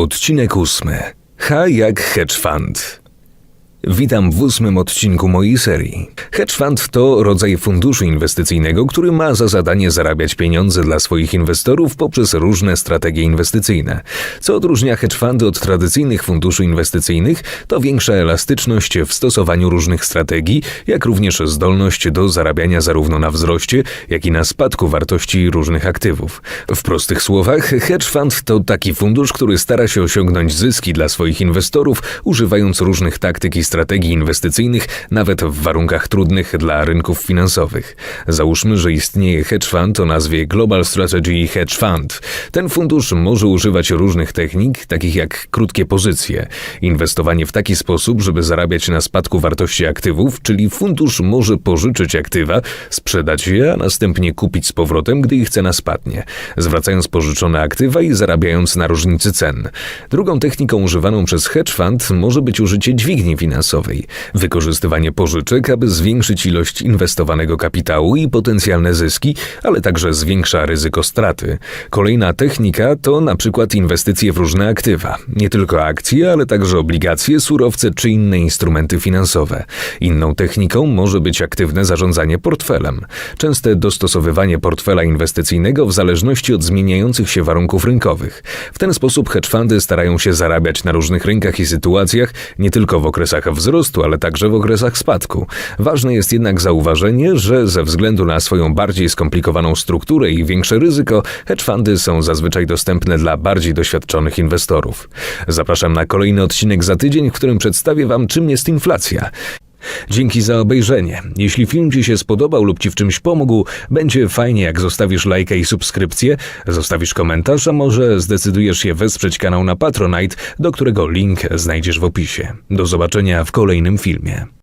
Odcinek ósmy. H jak hedge fund. Witam w ósmym odcinku mojej serii. Hedge fund to rodzaj funduszu inwestycyjnego, który ma za zadanie zarabiać pieniądze dla swoich inwestorów poprzez różne strategie inwestycyjne. Co odróżnia hedge fundy od tradycyjnych funduszy inwestycyjnych, to większa elastyczność w stosowaniu różnych strategii, jak również zdolność do zarabiania zarówno na wzroście, jak i na spadku wartości różnych aktywów. W prostych słowach, hedge fund to taki fundusz, który stara się osiągnąć zyski dla swoich inwestorów, używając różnych taktyk i strategii inwestycyjnych, nawet w warunkach trudnych dla rynków finansowych. Załóżmy, że istnieje hedge fund o nazwie Global Strategy Hedge Fund. Ten fundusz może używać różnych technik, takich jak krótkie pozycje, inwestowanie w taki sposób, żeby zarabiać na spadku wartości aktywów, czyli fundusz może pożyczyć aktywa, sprzedać je, a następnie kupić z powrotem, gdy ich cena spadnie, zwracając pożyczone aktywa i zarabiając na różnicy cen. Drugą techniką używaną przez hedge fund może być użycie dźwigni finansowej, wykorzystywanie pożyczek, aby zwiększyć ilość inwestowanego kapitału i potencjalne zyski, ale także zwiększa ryzyko straty. Kolejna technika to na przykład inwestycje w różne aktywa, nie tylko akcje, ale także obligacje, surowce czy inne instrumenty finansowe. Inną techniką może być aktywne zarządzanie portfelem, częste dostosowywanie portfela inwestycyjnego w zależności od zmieniających się warunków rynkowych. W ten sposób hedge fundy starają się zarabiać na różnych rynkach i sytuacjach, nie tylko w wzrostu, ale także w okresach spadku. Ważne jest jednak zauważenie, że ze względu na swoją bardziej skomplikowaną strukturę i większe ryzyko, hedge fundy są zazwyczaj dostępne dla bardziej doświadczonych inwestorów. Zapraszam na kolejny odcinek za tydzień, w którym przedstawię Wam, czym jest inflacja. Dzięki za obejrzenie. Jeśli film Ci się spodobał lub Ci w czymś pomógł, będzie fajnie jak zostawisz lajka i subskrypcję, zostawisz komentarz, a może zdecydujesz się wesprzeć kanał na Patronite, do którego link znajdziesz w opisie. Do zobaczenia w kolejnym filmie.